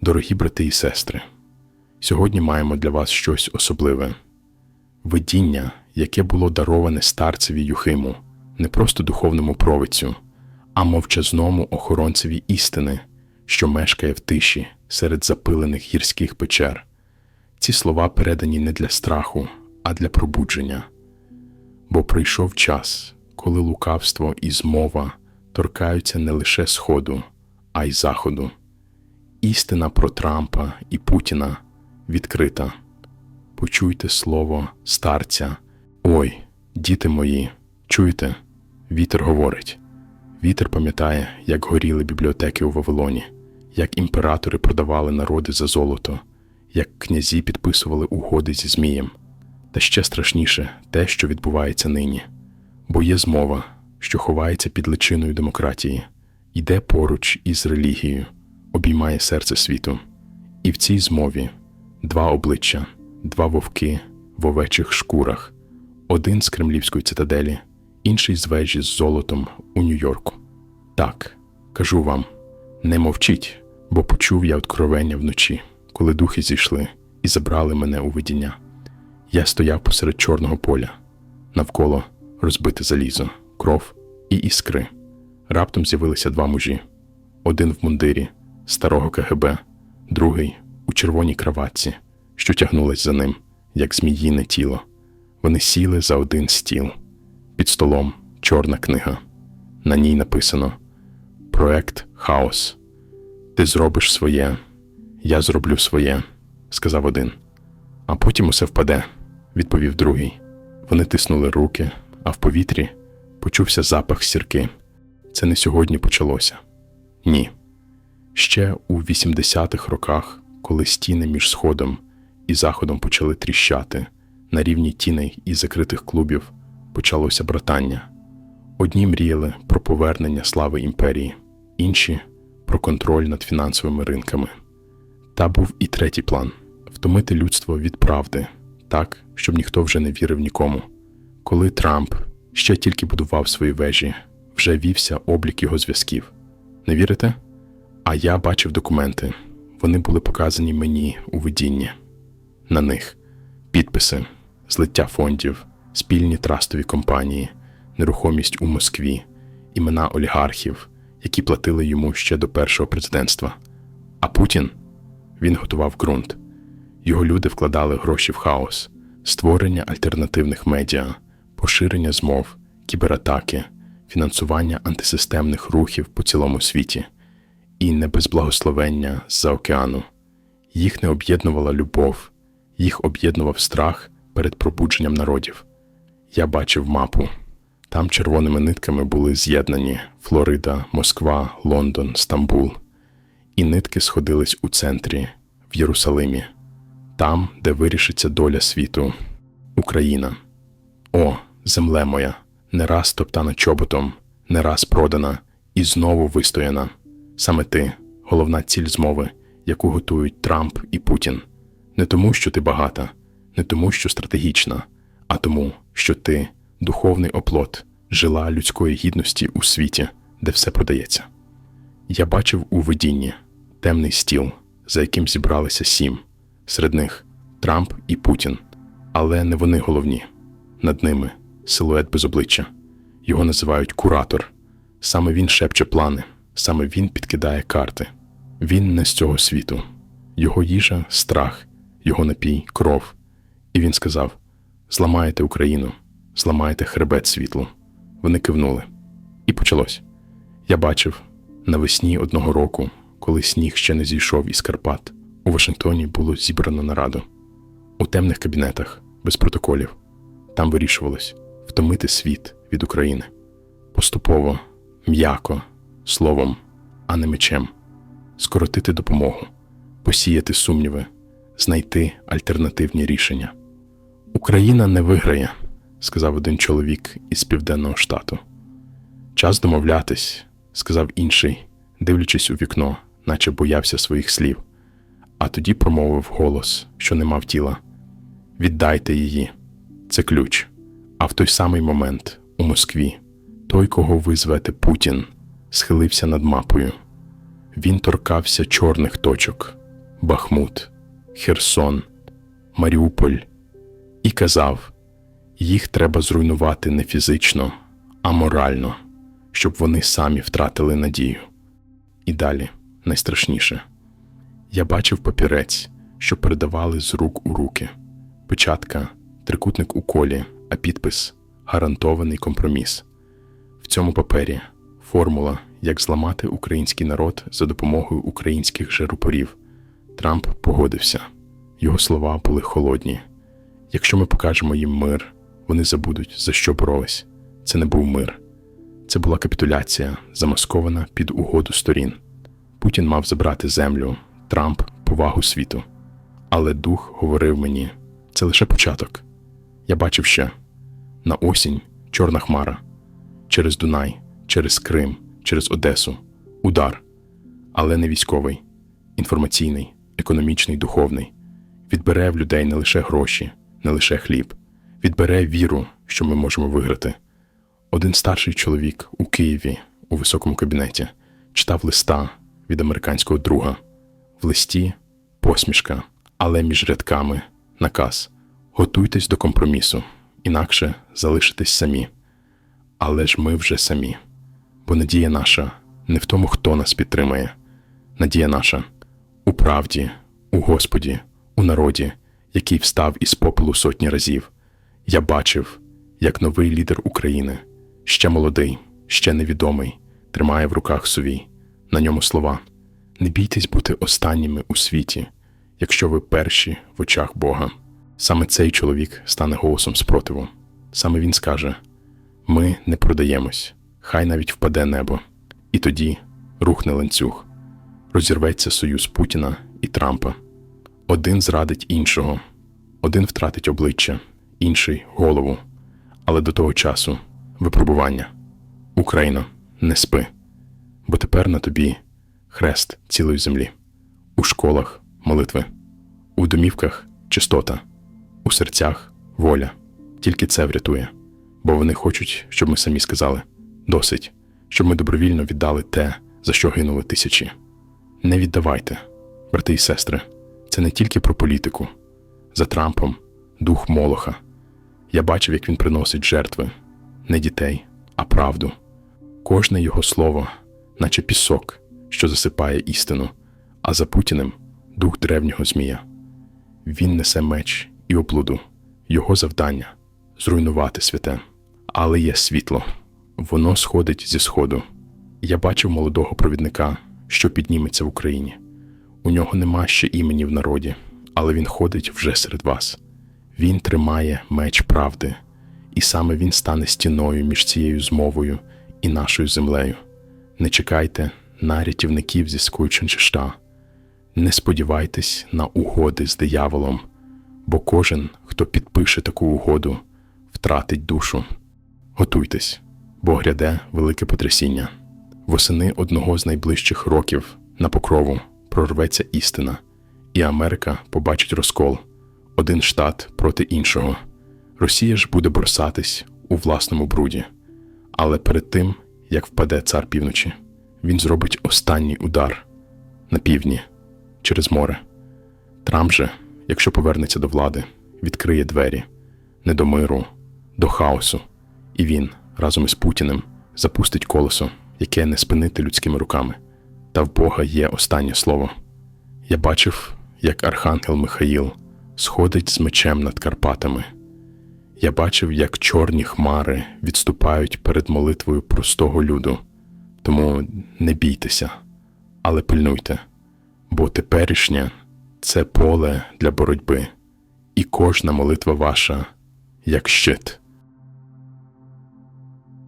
Дорогі брати і сестри, сьогодні маємо для вас щось особливе видіння, яке було дароване старцеві Юхиму, не просто духовному провидцю, а мовчазному охоронцеві істини, що мешкає в тиші серед запилених гірських печер. Ці слова передані не для страху, а для пробудження. Бо прийшов час, коли лукавство і змова торкаються не лише Сходу, а й Заходу. Істина про Трампа і Путіна відкрита. Почуйте слово старця. Ой, діти мої, чуєте? Вітер говорить. Вітер пам'ятає, як горіли бібліотеки у Вавилоні, як імператори продавали народи за золото, як князі підписували угоди зі Змієм. Та ще страшніше те, що відбувається нині. Бо є змова, що ховається під личиною демократії, йде поруч із релігією, обіймає серце світу. І в цій змові два обличчя, два вовки в овечих шкурах, один з кремлівської цитаделі, інший з вежі з золотом у Нью-Йорку. Так, кажу вам, не мовчіть, бо почув я откровення вночі, коли духи зійшли і забрали мене у видіння. Я стояв посеред чорного поля, навколо розбите залізо, кров і іскри. Раптом з'явилися два мужі: один в мундирі старого КГБ, другий у червоній краватці, що тягнулась за ним, як зміїне тіло. Вони сіли за один стіл. Під столом чорна книга. На ній написано Проект Хаос. Ти зробиш своє, я зроблю своє, сказав один. А потім усе впаде, відповів другий. Вони тиснули руки, а в повітрі почувся запах сірки. Це не сьогодні почалося. Ні. Ще у 80-х роках, коли стіни між Сходом і Заходом почали тріщати, на рівні тіней і закритих клубів почалося братання. Одні мріяли про повернення слави імперії, інші про контроль над фінансовими ринками. Та був і третій план втомити людство від правди, так, щоб ніхто вже не вірив нікому. Коли Трамп ще тільки будував свої вежі, вже вівся облік його зв'язків. Не вірите? А я бачив документи. Вони були показані мені у видінні. На них підписи, злиття фондів, спільні трастові компанії, нерухомість у Москві, імена олігархів, які платили йому ще до першого президентства. А Путін він готував ґрунт. Його люди вкладали гроші в хаос, створення альтернативних медіа, поширення змов, кібератаки, фінансування антисистемних рухів по цілому світі і не без благословення з-за океану. Їх не об'єднувала любов, їх об'єднував страх перед пробудженням народів. Я бачив мапу. Там червоними нитками були з'єднані Флорида, Москва, Лондон, Стамбул, і нитки сходились у центрі, в Єрусалимі, там, де вирішиться доля світу, Україна. О, земле моя, не раз топтана чоботом, не раз продана і знову вистояна. Саме ти, головна ціль змови, яку готують Трамп і Путін, не тому, що ти багата, не тому, що стратегічна, а тому, що ти духовний оплот, жила людської гідності у світі, де все продається. Я бачив у видінні темний стіл, за яким зібралися сім, серед них Трамп і Путін, але не вони головні. Над ними силует без обличчя. Його називають куратор. Саме він шепче плани, саме він підкидає карти. Він не з цього світу. Його їжа страх, його напій кров. І він сказав: Зламаєте Україну, зламаєте хребет світлу. Вони кивнули. І почалось. Я бачив навесні одного року, коли сніг ще не зійшов із Карпат, у Вашингтоні було зібрано нараду у темних кабінетах, без протоколів. Там вирішувалось втомити світ від України поступово, м'яко, словом, а не мечем, скоротити допомогу, посіяти сумніви, знайти альтернативні рішення. Україна не виграє, сказав один чоловік із південного штату. Час домовлятись, сказав інший, дивлячись у вікно, наче боявся своїх слів, а тоді промовив голос, що не мав тіла: Віддайте її, це ключ. А в той самий момент у Москві той, кого ви звете Путін, схилився над мапою. Він торкався чорних точок, Бахмут, Херсон, Маріуполь і казав: їх треба зруйнувати не фізично, а морально, щоб вони самі втратили надію. І далі найстрашніше. Я бачив папірець, що передавали з рук у руки. Печатка, трикутник у колі, а підпис гарантований компроміс. В цьому папері формула, як зламати український народ за допомогою українських жеруперів. Трамп погодився. Його слова були холодні. Якщо ми покажемо їм мир, вони забудуть, за що боролись. Це не був мир. Це була капітуляція, замаскована під угоду сторін. Путін мав забрати землю, Трамп повагу світу. Але дух говорив мені: це лише початок. Я бачив ще на осінь чорна хмара, через Дунай, через Крим, через Одесу, удар, але не військовий, інформаційний, економічний, духовний. Відбере в людей не лише гроші, не лише хліб, відбере віру, що ми можемо виграти. Один старший чоловік у Києві у високому кабінеті читав листа від американського друга. В листі посмішка, але між рядками наказ: готуйтесь до компромісу, інакше залишитесь самі. Але ж ми вже самі. Бо надія наша не в тому, хто нас підтримає. Надія наша у правді, у Господі, у народі, який встав із попелу сотні разів. Я бачив, як новий лідер України, ще молодий, ще невідомий, тримає в руках сувій. На ньому слова: Не бійтесь бути останніми у світі, якщо ви перші в очах Бога. Саме цей чоловік стане голосом спротиву. Саме він скаже: Ми не продаємось, хай навіть впаде небо. І тоді рухне ланцюг, розірветься союз Путіна і Трампа. Один зрадить іншого, один втратить обличчя, інший голову. Але до того часу випробування. Україно, не спи, бо тепер на тобі хрест цілої землі, у школах молитви, у домівках чистота, у серцях воля. Тільки це врятує, бо вони хочуть, щоб ми самі сказали досить, щоб ми добровільно віддали те, за що гинули тисячі. Не віддавайте, брати і сестри, це не тільки про політику. За Трампом дух Молоха. Я бачив, як він приносить жертви, не дітей, а правду. Кожне його слово, наче пісок, що засипає істину, а за Путіним дух древнього змія. Він несе меч і облуду, його завдання зруйнувати святе. Але є світло, воно сходить зі сходу. Я бачив молодого провідника, що підніметься в Україні. У нього нема ще імені в народі, але він ходить вже серед вас. Він тримає меч правди, і саме він стане стіною між цією змовою і нашою землею. Не чекайте на рятівників зі Скуйченчишта. Не сподівайтесь на угоди з дияволом, бо кожен, хто підпише таку угоду, втратить душу. Готуйтесь, бо гряде велике потрясіння. Восени одного з найближчих років на покрову прорветься істина, і Америка побачить розкол один штат проти іншого. Росія ж буде бросатись у власному бруді. Але перед тим, як впаде цар півночі, він зробить останній удар на півдні через море. Трамп же, якщо повернеться до влади, відкриє двері не до миру, до хаосу, і він разом із Путіним запустить колесо, яке не спинити людськими руками. Та в Бога є останнє слово. Я бачив, як архангел Михаїл сходить з мечем над Карпатами. Я бачив, як чорні хмари відступають перед молитвою простого люду. Тому не бійтеся, але пильнуйте, бо теперішнє це поле для боротьби, і кожна молитва ваша як щит.